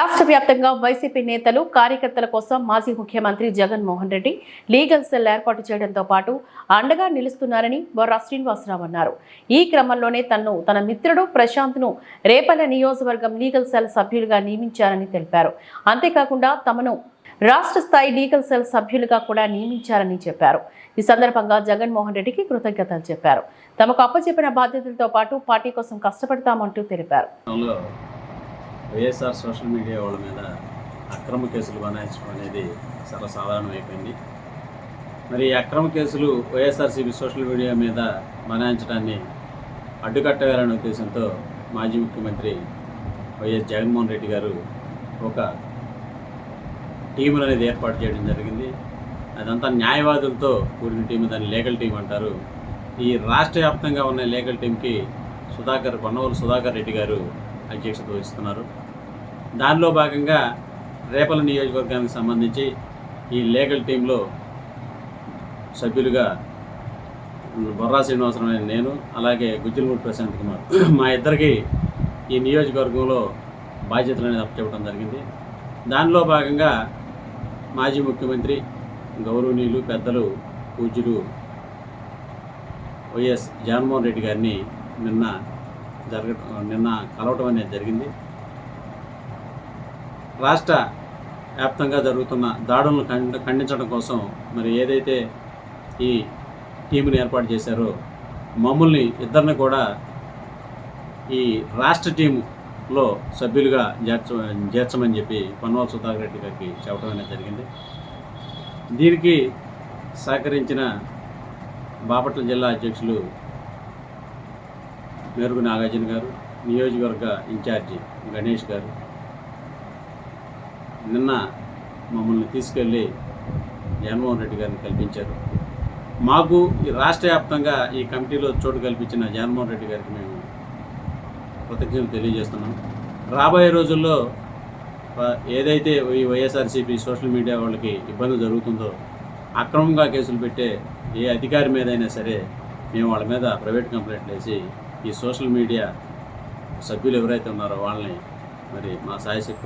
రాష్ట్ర వ్యాప్తంగా వైసీపీ నేతలు కార్యకర్తల కోసం మాజీ ముఖ్యమంత్రి జగన్మోహన్ రెడ్డి లీగల్ సెల్ ఏర్పాటు చేయడంతో పాటు అండగా నిలుస్తున్నారని బొర్రా శ్రీనివాసరావు అన్నారు. ఈ క్రమంలోనే తన్ను తన మిత్రుడు ప్రశాంత్ను రేపల్ల నియోజకవర్గం లీగల్ సెల్ సభ్యులుగా నియమించారని తెలిపారు. అంతేకాకుండా తమను రాష్ట్ర స్థాయి లీగల్ సెల్ సభ్యులుగా కూడా నియమించారని చెప్పారు. ఈ సందర్భంగా జగన్మోహన్ రెడ్డికి కృతజ్ఞతలు చెప్పారు. తమకు అప్పచెప్పిన బాధ్యతలతో పాటు పార్టీ కోసం కష్టపడతామంటూ తెలిపారు. వైఎస్ఆర్ సోషల్ మీడియా వాళ్ళ మీద అక్రమ కేసులు బనాయించడం అనేది సర్వసాధారణం అయిపోయింది మరి ఈ అక్రమ కేసులు వైఎస్ఆర్సీపీ సోషల్ మీడియా మీద బనాయించడాన్ని అడ్డుకట్టగలనే ఉద్దేశంతో మాజీ ముఖ్యమంత్రి వైఎస్ జగన్మోహన్ రెడ్డి గారు ఒక టీములు అనేది ఏర్పాటు చేయడం జరిగింది. అదంతా న్యాయవాదులతో కూడిన టీం దాన్ని లీగల్ టీం అంటారు. ఈ రాష్ట్ర వ్యాప్తంగా ఉన్న లీగల్ టీంకి సుధాకర్ కొన్నవూరు సుధాకర్ రెడ్డి గారు అధ్యక్షత వహిస్తున్నారు. దానిలో భాగంగా రేపల నియోజకవర్గానికి సంబంధించి ఈ లీగల్ టీంలో సభ్యులుగా బొర్రా శ్రీనివాసరావు నేను అలాగే గుజ్జలమూడి ప్రశాంత్ కుమార్. మా ఇద్దరికి ఈ నియోజకవర్గంలో బాధ్యతలు అనేది అప్పచెప్పడం జరిగింది. దానిలో భాగంగా మాజీ ముఖ్యమంత్రి గౌరవనీయులు పెద్దలు పూజ్యులు వైఎస్ జగన్మోహన్ రెడ్డి గారిని నిన్న జరగ నిన్న కలవటం అనేది జరిగింది. రాష్ట్ర వ్యాప్తంగా జరుగుతున్న దాడులను ఖండ ఖండించడం కోసం మరి ఏదైతే ఈ టీంని ఏర్పాటు చేశారో మమ్మల్ని ఇద్దరిని కూడా ఈ రాష్ట్ర టీంలో సభ్యులుగా చేర్చ చేర్చమని చెప్పి పన్వాల్ సుధాకర్ రెడ్డి గారికి చెప్పడం అనేది జరిగింది. దీనికి సహకరించిన బాపట్ల జిల్లా అధ్యక్షులు మేరుగు నాగార్జున గారు నియోజకవర్గ ఇన్ఛార్జి గణేష్ గారు. నిన్న మమ్మల్ని తీసుకెళ్ళి జగన్మోహన్ రెడ్డి గారిని కల్పించారు. మాకు ఈ రాష్ట్ర వ్యాప్తంగా ఈ కమిటీలో చోటు కల్పించిన జగన్మోహన్ రెడ్డి గారికి మేము కృతజ్ఞతలు తెలియజేస్తున్నాం. రాబోయే రోజుల్లో ఏదైతే ఈ వైఎస్ఆర్సీపీ సోషల్ మీడియా వాళ్ళకి ఇబ్బంది జరుగుతుందో అక్రమంగా కేసులు పెట్టే ఏ అధికారి మీదైనా సరే మేము వాళ్ళ మీద ప్రైవేట్ కంప్లైంట్లు వేసి ఈ సోషల్ మీడియా సభ్యులు ఎవరైతే ఉన్నారో వాళ్ళని మరి మా సాయశక్తుల